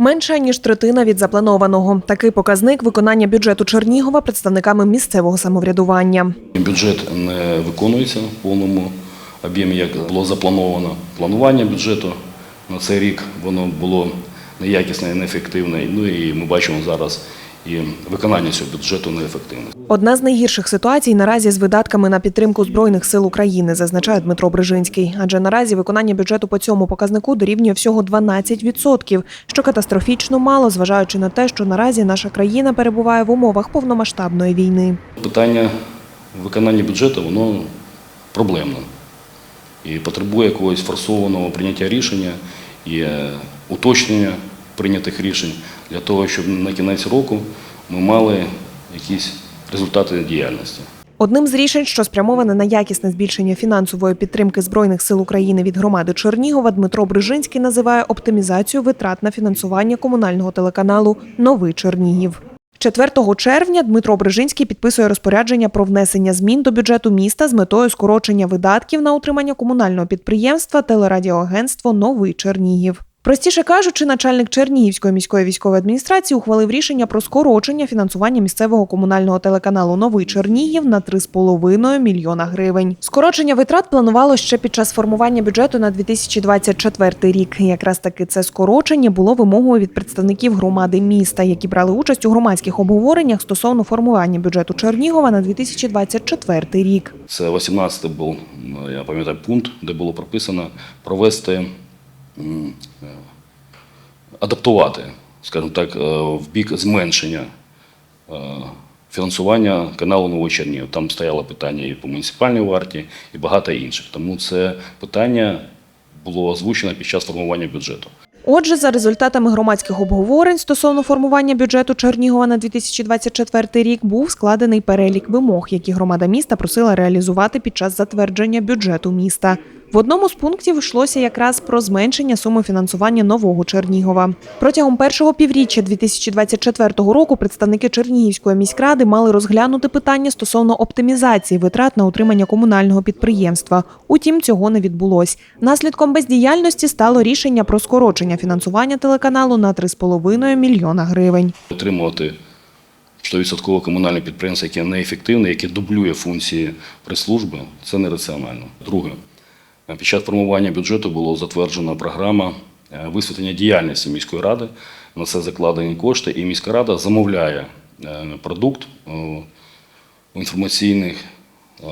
Менша ніж третина від запланованого. Такий показник виконання бюджету Чернігова представниками місцевого самоврядування. Бюджет не виконується в повному об'ємі, як було заплановано. Планування бюджету на цей рік воно було неякісне неефективне. Ну і ми бачимо зараз і виконання цього бюджету неефективне. Одна з найгірших ситуацій наразі з видатками на підтримку збройних сил України, зазначає Дмитро Брижинський. Адже наразі виконання бюджету по цьому показнику дорівнює всього 12%, що катастрофічно мало, зважаючи на те, що наразі наша країна перебуває в умовах повномасштабної війни. Питання виконання бюджету воно проблемне і потребує якогось форсованого прийняття рішення і е, уточнення прийнятих рішень для того, щоб на кінець року ми мали якісь результати діяльності. Одним з рішень, що спрямоване на якісне збільшення фінансової підтримки збройних сил України від громади Чернігова, Дмитро Брижинський називає оптимізацію витрат на фінансування комунального телеканалу Новий Чернігів. 4 червня Дмитро Брижинський підписує розпорядження про внесення змін до бюджету міста з метою скорочення видатків на утримання комунального підприємства телерадіоагентство Новий Чернігів. Простіше кажучи, начальник Чернігівської міської військової адміністрації ухвалив рішення про скорочення фінансування місцевого комунального телеканалу Новий Чернігів на 3,5 мільйона гривень. Скорочення витрат планувало ще під час формування бюджету на 2024 рік. Якраз таки це скорочення було вимогою від представників громади міста, які брали участь у громадських обговореннях стосовно формування бюджету Чернігова на 2024 рік. Це 18-й був, я пам'ятаю, пункт, де було прописано провести, адаптувати, скажімо так, е, в бік зменшення е, фінансування каналу Новий Чернігів. Там стояло питання і по муніципальній варті, і багато інших. Тому це питання було озвучено під час формування бюджету. Отже, за результатами громадських обговорень стосовно формування бюджету Чернігова на 2024 рік був складений перелік вимог, які громада міста просила реалізувати під час затвердження бюджету міста. В одному з пунктів йшлося якраз про зменшення суми фінансування нового Чернігова. Протягом першого півріччя 2024 року представники Чернігівської міськради мали розглянути питання стосовно оптимізації витрат на утримання комунального підприємства. Утім, цього не відбулось. Наслідком бездіяльності стало рішення про скорочення фінансування телеканалу на 3,5 мільйона гривень. Отримувати 100% комунальне підприємство, яке неефективне, яке дублює функції прес-служби, це нераціонально. Друге, під час формування бюджету була затверджена програма е, висвітлення діяльності міської ради. На це закладені кошти, і міська рада замовляє е, продукт е, в інформаційних е,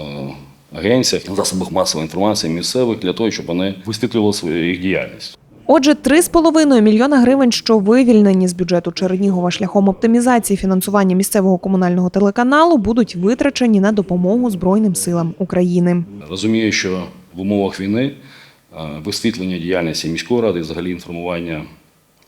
агенціях, засобах масової інформації місцевих для того, щоб вони висвітлювали свою їх діяльність. Отже, 3,5 мільйона гривень, що вивільнені з бюджету Чернігова шляхом оптимізації фінансування місцевого комунального телеканалу, будуть витрачені на допомогу Збройним силам України. Розумію, що в умовах війни е, висвітлення діяльності міської ради і взагалі інформування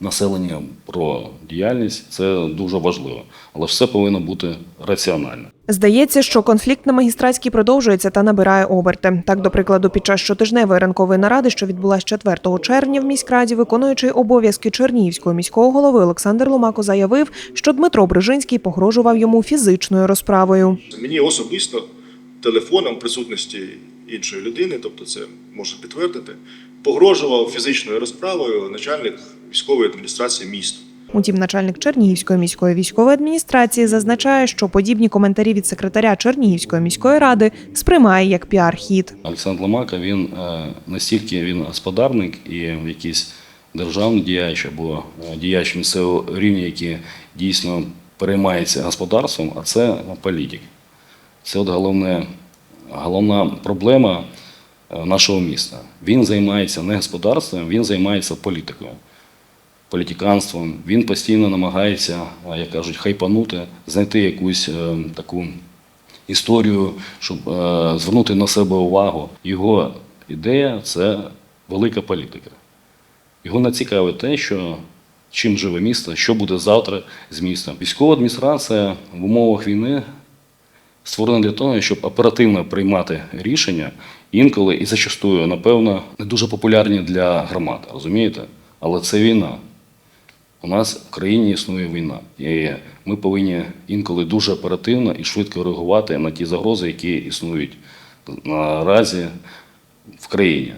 населення про діяльність це дуже важливо, але все повинно бути раціонально. Здається, що конфлікт на магістратській продовжується та набирає оберти. Так, до прикладу, під час щотижневої ранкової наради, що відбулася 4 червня в міськраді, виконуючий обов'язки Чернігівського міського голови Олександр Ломако заявив, що Дмитро Брижинський погрожував йому фізичною розправою. Мені особисто телефоном присутності іншої людини, тобто це можна підтвердити, погрожував фізичною розправою начальник військової адміністрації міста. Утім, начальник Чернігівської міської військової адміністрації зазначає, що подібні коментарі від секретаря Чернігівської міської ради сприймає як піар-хід. Олександр Ломака він е, настільки він господарник і якийсь державний діяч або е, діяч місцевого рівня, який дійсно переймається господарством, а це політик. Це от головне, головна проблема е, нашого міста. Він займається не господарством, він займається політикою, політиканством. Він постійно намагається, е, як кажуть, хайпанути, знайти якусь е, таку історію, щоб звернути на себе увагу. Його ідея це велика політика. Його не цікавить те, що чим живе місто, що буде завтра з містом. Військова адміністрація в умовах війни створена для того, щоб оперативно приймати рішення інколи і зачастую, напевно, не дуже популярні для громад, розумієте? Але це війна. У нас в країні існує війна, і ми повинні інколи дуже оперативно і швидко реагувати на ті загрози, які існують наразі в країні.